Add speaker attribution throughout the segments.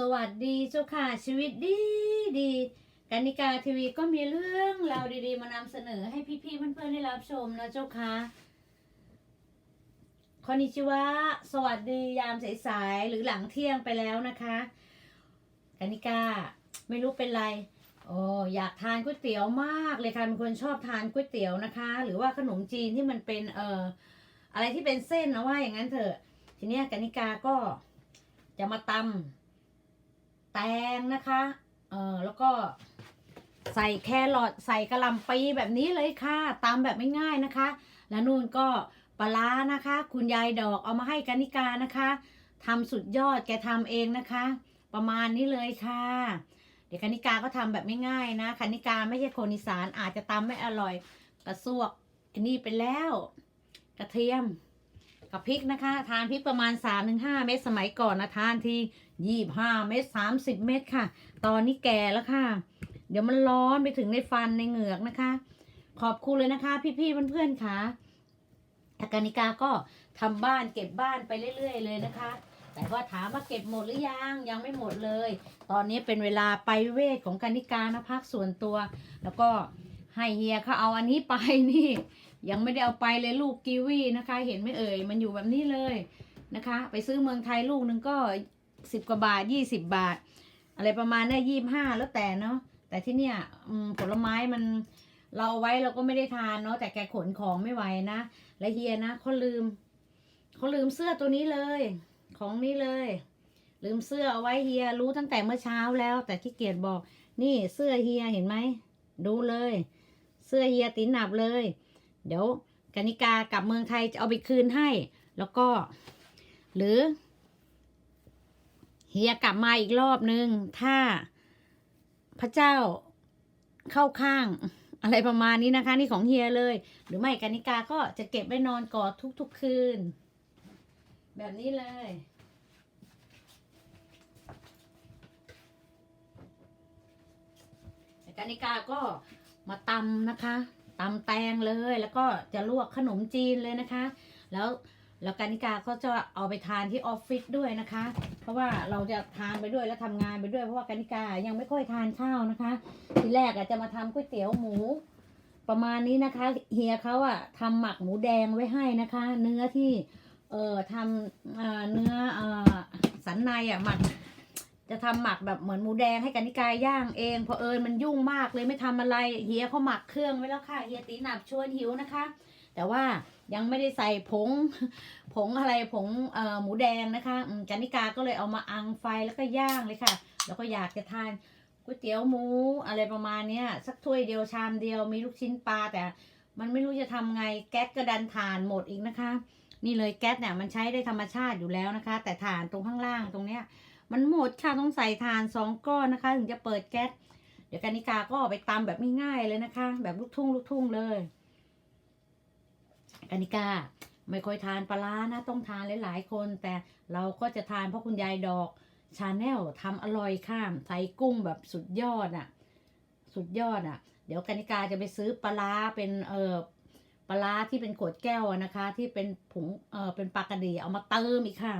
Speaker 1: สวัสดีเจ้าค่ะชีวิตดีดีกานิกาทีวีก็มีเรื่องราวดีๆ มานำเสนอให้พี่ๆเพื่อนๆได้รับชมนะเจ้าค่ะคอนิชิวะสวัสดียามสายๆหรือหลังเที่ยงไปแล้วนะคะกานิกาไม่รู้เป็นไรโอ้อยากทานก๋วยเตี๋ยวมากเลยค่ะเป็นคนชอบทานก๋วยเตี๋ยวนะคะ หรือว่าขนมจีนที่มันเป็นเอ่ออะไรที่เป็นเส้นนะว่าอย่างนั้นเถอะ ทีเนี้ยกานิกาก็จะมาตำ แตงนะคะ เออแล้วก็ใส่แครอทใส่กระลำปีแบบนี้เลยค่ะ ตามแบบไม่ง่ายนะคะ แล้วนู่นก็ปลาร้านะคะ คุณยายดอกเอามาให้กานิกานะคะทำสุดยอดแกทำเองนะคะ ประมาณนี้เลยค่ะ เดี๋ยวกานิกาก็ทำแบบไม่ง่ายนะกานิกาไม่ใช่คนอีสานอาจจะตำไม่อร่อย กระซวกอันนี้ไปแล้ว กระเทียม กับพริกนะคะ ทานพริกประมาณ 3-5 เม็ดสมัยก่อนนะทานทียี่ห้าเม็ดสามสิบเม็ดค่ะ ตอนนี้แก่แล้วค่ะ เดี๋ยวมันร้อนไปถึงในฟันในเหงือกนะคะ ขอบคุณเลยนะคะ พี่ๆเพื่อนๆค่ะอากานิกาก็ทำบ้านเก็บบ้านไปเรื่อย ๆ เลยนะคะ แต่ว่าถามว่าเก็บหมดหรือยังยังไม่หมดเลย ตอนนี้เป็นเวลาไปเวทของกานิกานะพักส่วนตัว แล้วก็ให้เฮียเขาเอาอันนี้ไปนี่ ยังไม่ได้เอาไปเลยลูกกีวีนะคะ เห็นไหมเอ่ย มันอยู่แบบนี้เลยนะคะ ไปซื้อเมืองไทยลูกหนึ่งก็สิบกว่าบาทยี่สิบบาท อะไรประมาณนี้ยี่บห้าแล้วแต่เนาะแต่ที่เนี่ยผลไม้มันเราเอาไว้เราก็ไม่ได้ทานเนาะแต่แกขนของไม่ไหวนะ และเฮียนะเขาลืมเขาลืมเสื้อตัวนี้เลย ของนี้เลย ลืมเสื้อเอาไว้เฮียรู้ตั้งแต่เมื่อเช้าแล้ว แต่ขี้เกียจบอก นี่เสื้อเฮียเห็นไหมดูเลย เสื้อเฮียตีนหนับเลย เดี๋ยวกนิกากลับเมืองไทยจะเอาไปคืนให้ แล้วก็ หรือ เฮียกลับมาอีกรอบนึง ถ้าพระเจ้าเข้าข้างอะไรประมาณนี้นะคะ นี่ของเฮียเลย หรือไม่กนิกาก็จะเก็บไว้นอนกอดทุก ๆ คืน แบบนี้เลยกานิกาก็มาตำนะคะ ตำแตงเลยแล้วก็จะลวกขนมจีนเลยนะคะ แล้วแล้วกานิกาก็จะเอาไปทานที่ออฟฟิศด้วยนะคะ เพราะว่าเราจะทานไปด้วยแล้วทำงานไปด้วยเพราะว่ากานิกายังไม่ค่อยทานข้าวนะคะ ทีแรกอาจจะมาทำก๋วยเตี๋ยวหมู ประมาณนี้นะคะเฮียเขาอะทำหมักหมูแดงไว้ให้นะคะ เนื้อที่เอ่อทำเอ่อเนื้อเอ่อสันในอะหมัก จะทำหมักแบบเหมือนหมูแดงให้กันนิกายย่างเองเพอเอิญมันยุ่งมากเลยไม่ทำอะไรเฮียเขาหมักเครื่องไว้แล้วค่ะเฮียตีหนับชวนหิวนะคะ แต่ว่ายังไม่ได้ใส่ผงผงอะไรผงเอ่อหมูแดงนะคะกันนิกาก็เลยเอามาอังไฟแล้วก็ย่างเลยค่ะ แล้วก็อยากจะทานก๋วยเตี๋ยวหมูอะไรประมาณเนี้ยสักถ้วยเดียวชามเดียวมีลูกชิ้นปลาแต่มันไม่รู้จะทำไงแก๊สก็ดันถ่านหมดอีกนะคะ นี่เลยแก๊สเนี่ยมันใช้ได้ธรรมชาติอยู่แล้วนะคะ แต่ถ่านตรงข้างล่างตรงเนี้ย มันหมดค่ะต้องใส่ถ่านสองก้อนนะคะ ถึงจะเปิดแก๊สเดี๋ยวกานิกาก็ไปตำแบบง่ายๆเลยนะคะ แบบลูกทุ่งลูกทุ่งเลยกานิกาไม่ค่อยทานปลานะ ต้องทานหลายๆคน แต่เราก็จะทานเพราะคุณยายดอกชาแนลทำอร่อยค่ะใส่กุ้งแบบสุดยอดอะ สุดยอดอะ เดี๋ยวกานิกาจะไปซื้อปลาเป็นเออปลาที่เป็นขวดแก้วนะคะ ที่เป็นผงเออเป็นปลากระดีเอามาเติมอีกค่ะ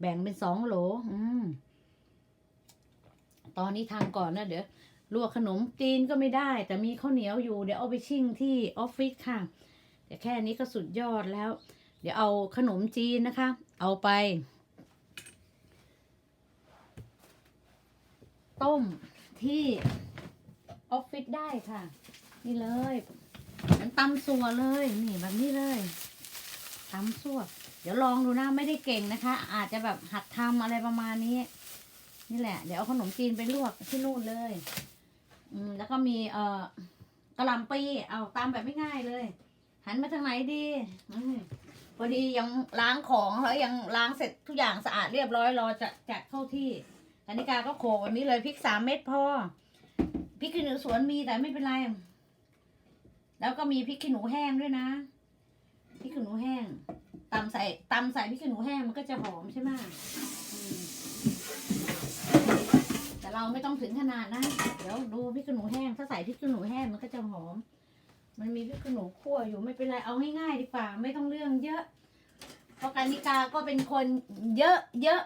Speaker 1: แบ่งเป็นสองโหล อืม ตอนนี้ทำก่อนนะเดี๋ยวลวกขนมจีนก็ไม่ได้ แต่มีข้าวเหนียวอยู่เดี๋ยวเอาไปชิ่งที่ออฟฟิศค่ะแต่แค่นี้ก็สุดยอดแล้ว เดี๋ยวเอาขนมจีนนะคะ เอาไป ต้มที่ออฟฟิศได้ค่ะ นี่เลยมันตำสัวเลยนี่แบบนี้เลยตำสัวเดี๋ยวลองดูนะไม่ได้เก่งนะคะ อาจจะแบบหัดทำอะไรประมาณนี้ นี่แหละ เดี๋ยวเอาขนมจีนไปลวกที่นู่นเลย อืมแล้วก็มีเอ่อกระหล่ำปีเอาตามแบบไม่ง่ายเลย หันมาทางไหนดีอมพอดียังล้างของแล้วยังล้างเสร็จทุกอย่างสะอาดเรียบร้อยรอจะจัดเข้าที่กนิกาก็โขลกแบบนี้เลยพริกสามเม็ดพอพริกขี้หนูสวนมีแต่ไม่เป็นไร แล้วก็มีพริกขี้หนูแห้งด้วยนะพริกขี้หนูแห้งตำใส่ตำใส่พริกขี้หนูแห้งมันก็จะหอมใช่ไหม เราไม่ต้องถึงขนาดนะเดี๋ยวดูพริกขี้หนูแห้งถ้าใส่พริกขี้หนูแห้งมันก็จะหอม มันมีพริกขี้หนูคั่วอยู่ไม่เป็นไรเอาง่ายๆดีกว่าไม่ต้องเรื่องเยอะ เพราะการนิกาก็เป็นคนเยอะเยอะ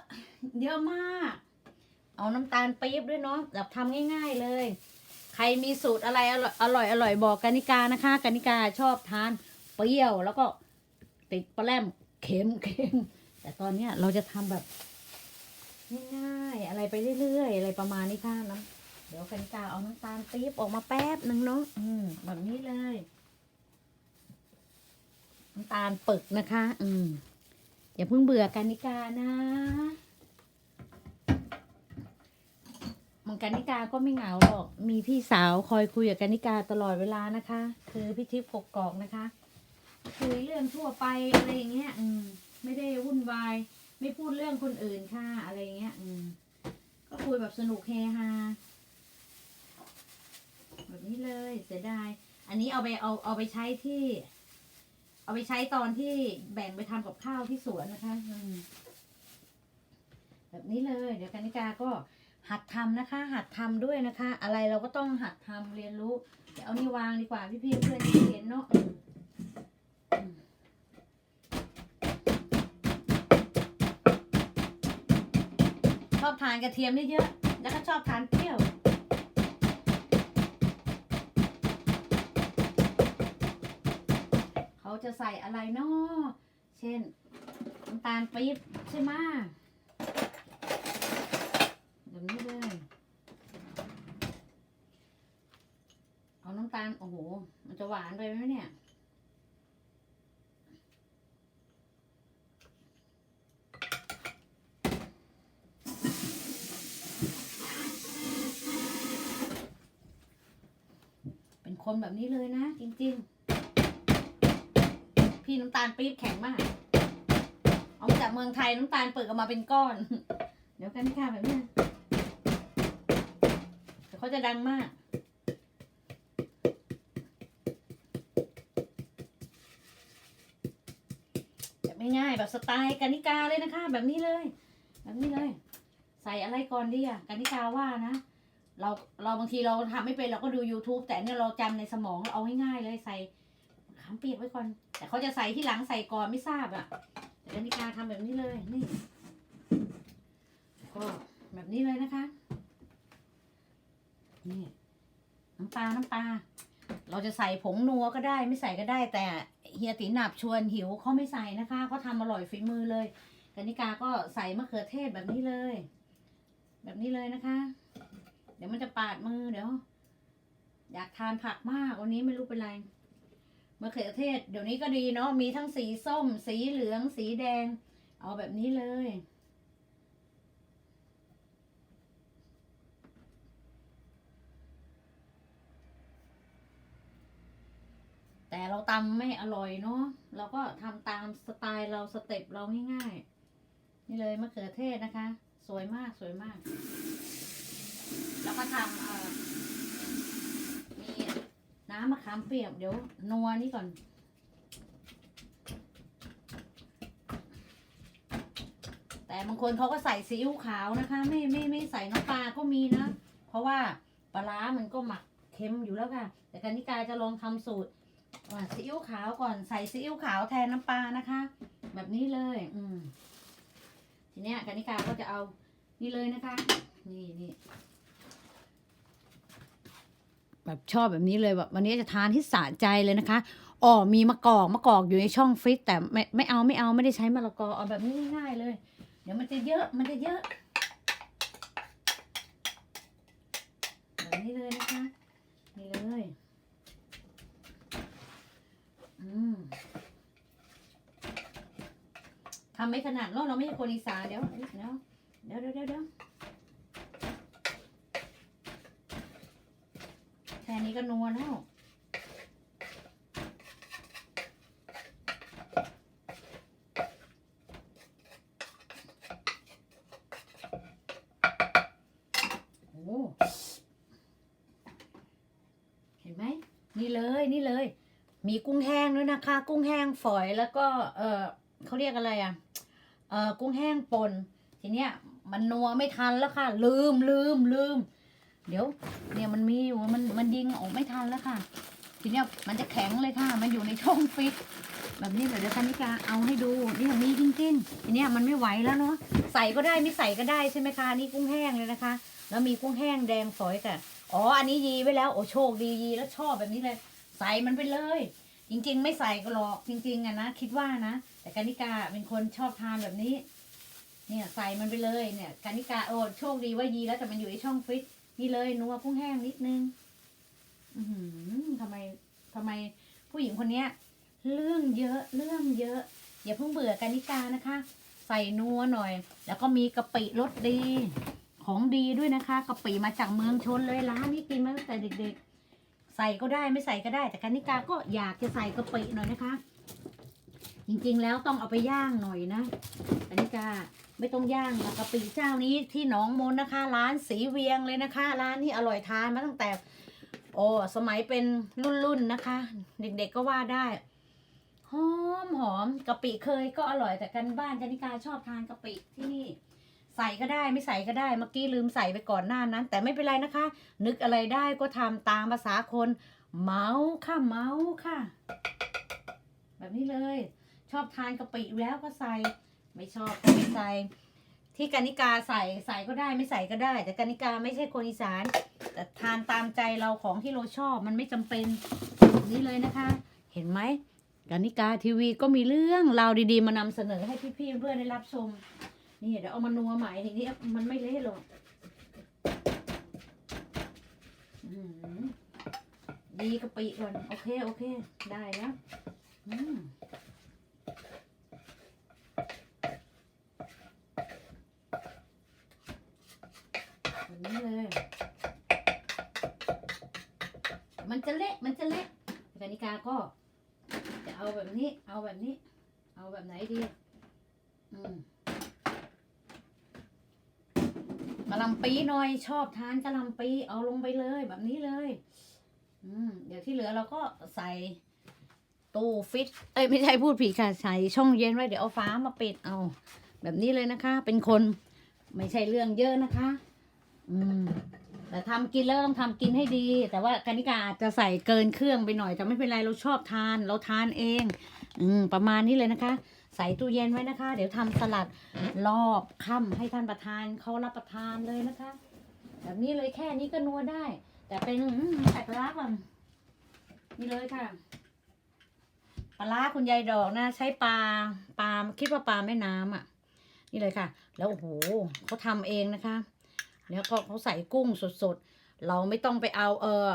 Speaker 1: เยอะมาก เอาน้ำตาลปี๊บด้วยเนาะแบบทำง่าย ๆเลย ใครมีสูตรอะไรอร่อยอร่อยอร่อยบอกกานิกานะคะกานิกาชอบทานเปรี้ยวแล้วก็ติดปลาแรมเค็มเค็มแต่ตอนเนี้ยเราจะทำแบบ ง่ายๆอะไรไปเรื่อยๆอะไรประมาณนี้ค่ะน้ำเดี๋ยวกานิกาเอาน้ำตาลปี๊บออกมาแป๊บหนึ่งเนาะอืมแบบนี้เลยน้ำตาลปึกนะคะ อืมอย่าเพิ่งเบื่อกันนิกานะมังกันนิกาก็ไม่เหงาหรอก มีพี่สาวคอยคุยกับกันนิกาตลอดเวลานะคะ คือพี่ทิพย์กกอกนะคะ คุยเรื่องทั่วไปอะไรอย่างเงี้ย อืม ไม่ได้วุ่นวาย ไม่พูดเรื่องคนอื่นค่ะอะไรเงี้ย อืม ก็คุยแบบสนุกเฮฮาแบบนี้เลยเสียดายอันนี้เอาไปเอาเอาไปใช้ที่ เอาไปใช้ตอนที่แบ่งไปทำกับข้าวที่สวนนะคะอืมแบบนี้เลย เดี๋ยวกานิกาก็หัดทำนะคะ หัดทำด้วยนะคะ อะไรเราก็ต้องหัดทำเรียนรู้ เดี๋ยวเอานี่วางดีกว่าพี่พี่เพื่อนๆจะเห็นเนาะ อบทานกระเทียมเยอะๆแล้วก็ชอบทานเปรี้ยว เขาจะใส่อะไรเนาะเช่นน้ำตาลปี๊บใช่ไหมะแบบนี้เลยเอาน้ำตาล โอ้โห มันจะหวานไปไหมเนี่ย คนแบบนี้เลยนะ จริง ๆ พี่น้ำตาลปี๊บแข็งมากเอามาจากเมืองไทยน้ำตาลเปิดออกมาเป็นก้อน เดี๋ยวกันค่ะแบบนี้ยเดี๋ยวเขาจะดังมากแบบง่ายแบบสไตล์กานิกาเลยนะคะ แบบนี้เลย แบบนี้เลย ใส่อะไรก่อนดีอะกานิกาว่านะ เราเราบางทีเราทำไม่เป็นเราก็ดู YouTube แต่เนี่ยเราจำในสมองเราเอาง่ายๆเลยใส่ขามเปียกไว้ก่อน แต่เขาจะใส่ที่หลังใส่ก่อนไม่ทราบอะแต่กานิกาทำแบบนี้เลยนี่ก็แบบนี้เลยนะคะ นี่น้ำปลาน้ำปลาเราจะใส่ผงนัวก็ได้ไม่ใส่ก็ได้ แต่เฮียตีหนับชวนหิวเขาไม่ใส่นะคะเขาทำอร่อยฝีมือเลยกานิกาก็ใส่มะเขือเทศแบบนี้เลย แบบนี้เลยนะคะ ดี๋ยวมันจะปาดมือเดี๋ยว อยากทานผักมากวันนี้ไม่รู้เป็นไรมะเขือเทศ เดี๋ยวนี้ก็ดีเนาะมีทั้งสีส้ม สีเหลือง สีแดง เอาแบบนี้เลย แต่เราตำไม่อร่อยเนาะเราก็ทำตามสไตล์เราสเต็ปเราง่ายๆนี่เลยมะเขือเทศนะคะ สวยมากสวยมาก แล้วก็ทำเอ่อมีน้ำมะขามเปียกเดี๋ยวนัวนี่ก่อนแต่บางคนเขาก็ใส่ซีอิ๊วขาวนะคะ ไม่ไม่ไม่ใส่น้ำปลาก็มีนะ เพราะว่าปลาร้ามันก็หมักเค็มอยู่แล้วค่ะ แต่กานิกาจะลองทำสูตรว่าซีอิ๊วขาวก่อนใส่ซีอิ๊วขาวแทนน้ำปลานะคะ แบบนี้เลย อืมทีเนี้ยกานิกาก็จะเอานี่เลยนะคะ นี่นี่ แบบชอบแบบนี้เลยแบบวันนี้จะทานที่สะใจเลยนะคะอ๋อมีมะกอกมะกอกอยู่ในช่องฟรีซแต่ไม่ไม่เอาไม่เอาไม่ได้ใช้มะละกอเอาแบบง่ายๆเลย เดี๋ยวมันจะเยอะมันจะเยอะแบบนี้เลยนะคะนี่เลยอืมทำไม่ขนาดเราเราไม่ใช่คนอีสานเดี๋ยวเดี๋ยวเดี๋ยวเดี๋ยวเดี๋ยวเดี๋ยวแค่นี้ก็นัวแล้วโอ้เห็นไหมนี่เลยนี่เลย มีกุ้งแห้งด้วยนะคะ กุ้งแห้งฝอยแล้วก็เออเขาเรียกอะไรอะเออกุ้งแห้งป่นทีเนี้ยมันนัวไม่ทันแล้วค่ะ ลืมลืมลืม เดี๋ยว เนี่ยมันมีอยู่มันมันยิงออกไม่ทันแล้วค่ะ ทีเนี้ยมันจะแข็งเลยค่ะ มันอยู่ในช่องฟิตแบบนี้เดี๋ยวคณิกาเอาให้ดูนี่มีจริงๆอันเนี้ยมันไม่ไหวแล้วเนาะใส่ก็ได้ไม่ใส่ก็ได้ใช่ไหมคะนี่กุ้งแห้งเลยนะคะ แล้วมีกุ้งแห้งแดงฝอยกับอ๋ออันนี้ยีไว้แล้วโอ้โชคดียีแล้วชอบแบบนี้เลย ใส่มันไปเลย จริง ๆ ไม่ใส่ก็หรอกจริงๆอะนะคิดว่านะ แต่กานิกาเป็นคนชอบทานแบบนี้ เนี่ยใส่มันไปเลยเนี่ยกานิกาโอ้โชคดีว่ายีแล้วแต่มันอยู่ในช่องฟรีซ นี่เลยนัวกุ้งแห้งนิดนึง อืทำไมทำไมผู้หญิงคนเนี้ย เรื่องเยอะเรื่องเยอะ อย่าเพิ่งเบื่อกานิกานะคะ ใส่นัวหน่อย แล้วก็มีกะปิรสดี ของดีด้วยนะคะกะปิมาจากเมืองชนเลยร้านนี้กินมาตั้งแต่เด็ก ๆ ใส่ก็ได้ไม่ใส่ก็ได้ แต่กานิกาก็อยากจะใส่กะปิหน่อยนะคะ จริงๆแล้วต้องเอาไปย่างหน่อยนะกานิกาไม่ต้องย่างนะกะปิเจ้านี้ที่หนองมนนะคะ ร้านสีเวียงเลยนะคะ ร้านนี้อร่อยทานมาตั้งแต่ โอ้สมัยเป็นรุ่นๆนะคะ เด็กๆก็ว่าได้หอมหอมกะปิเคยก็อร่อยแต่กันบ้านกานิกาชอบทานกะปิที่นี่ ใส่ก็ได้ไม่ใส่ก็ได้เมื่อกี้ลืมใส่ไปก่อนหน้านั้น แต่ไม่เป็นไรนะคะ นึกอะไรได้ก็ทำตามภาษาคน เมาค่ะเมาค่ะ แบบนี้เลย ชอบทานกะปิอยู่แล้วก็ใส่ ไม่ชอบก็ไม่ใส่ ที่กานิกาใส่ใส่ก็ได้ไม่ใส่ก็ได้ แต่กานิกาไม่ใช่คนอีสาน แต่ทานตามใจเราของที่เราชอบมันไม่จำเป็นนี้เลยนะคะ เห็นไหมกานิกาทีวีก็มีเรื่องราวดีๆ มานำเสนอให้พี่ๆเพื่อนได้รับชม นี่เดี๋ยวเอามานัวใหม่ทีนี้มันไม่เละหรอกดีกะปิก่อน โอเค โอเค ได้แล้ว อืม กานิกาก็จะเอาแบบนี้ เอาแบบนี้ เอาแบบไหนดี อืมกะหล่ำปีหน่อยชอบทานกะหล่ำปีเอาลงไปเลยแบบนี้เลย อืม เดี๋ยวที่เหลือเราก็ใส่ตู้ฟิต เอ้ยไม่ใช่พูดผิดค่ะ ใส่ช่องเย็นไว้เดี๋ยวเอาฟ้ามาปิดเอา แบบนี้เลยนะคะ เป็นคนไม่ใช่เรื่องเยอะนะคะ อืม แต่ทำกินแล้วต้องทำกินให้ดี แต่ว่ากานิกาอาจจะใส่เกินเครื่องไปหน่อย แต่ไม่เป็นไรเราชอบทาน เราทานเอง อืมประมาณนี้เลยนะคะ ใส่ตู้เย็นไว้นะคะ เดี๋ยวทำสลัดรอบค่ำให้ท่านประธานเขารับประทานเลยนะคะ แบบนี้เลยแค่นี้ก็นัวได้ แต่เป็นใส่ปลาร้าก่อนนี่เลยค่ะปลาร้าคุณยายดอกนะ ใช้ปลาปลาคิดว่าปลาแม่น้ำอะ นี่เลยค่ะ แล้วโอ้โหเขาทำเองนะคะ แล้วก็เขาใส่กุ้งสดๆ เราไม่ต้องไปเอาเออ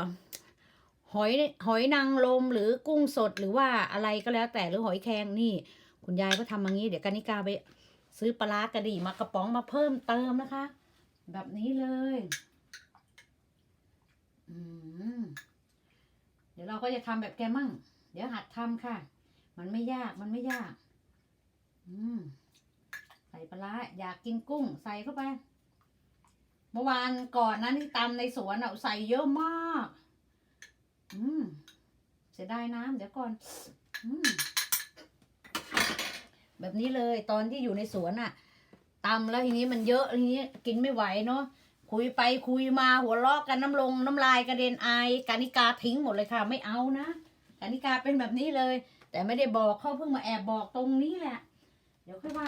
Speaker 1: หอยหอยนางรมหรือกุ้งสดหรือว่าอะไรก็แล้วแต่หรือหอยแครงนี่ คุณยายก็ทำอย่างนี้ เดี๋ยวกานิกาไปซื้อปลาร้ากระดี่มากระป๋องมาเพิ่มเติมนะคะ แบบนี้เลยเดี๋ยวเราก็จะทำแบบแกมั่ง เดี๋ยวหัดทำค่ะ มันไม่ยากมันไม่ยาก อืมใส่ปลาร้าอยากกินกุ้ง ใส่เข้าไป เมื่อวานก่อนนั้นที่ตำในสวนเอะใส่เยอะมาก อืมเสียดายน้ำเดี๋ยวก่อน อืมแบบนี้เลยตอนที่อยู่ในสวนอะตำแล้วทีนี้มันเยอะทีนี้กินไม่ไหวเนาะคุยไปคุยมาหัวเราะกันน้ำลงน้ำลายกระเด็นไอกานิกาทิ้งหมดเลยค่ะ ไม่เอานะกานิกาเป็นแบบนี้เลย แต่ไม่ได้บอกเขาเพิ่งมาแอบบอกตรงนี้แหละ เดี๋ยวค่อยว่า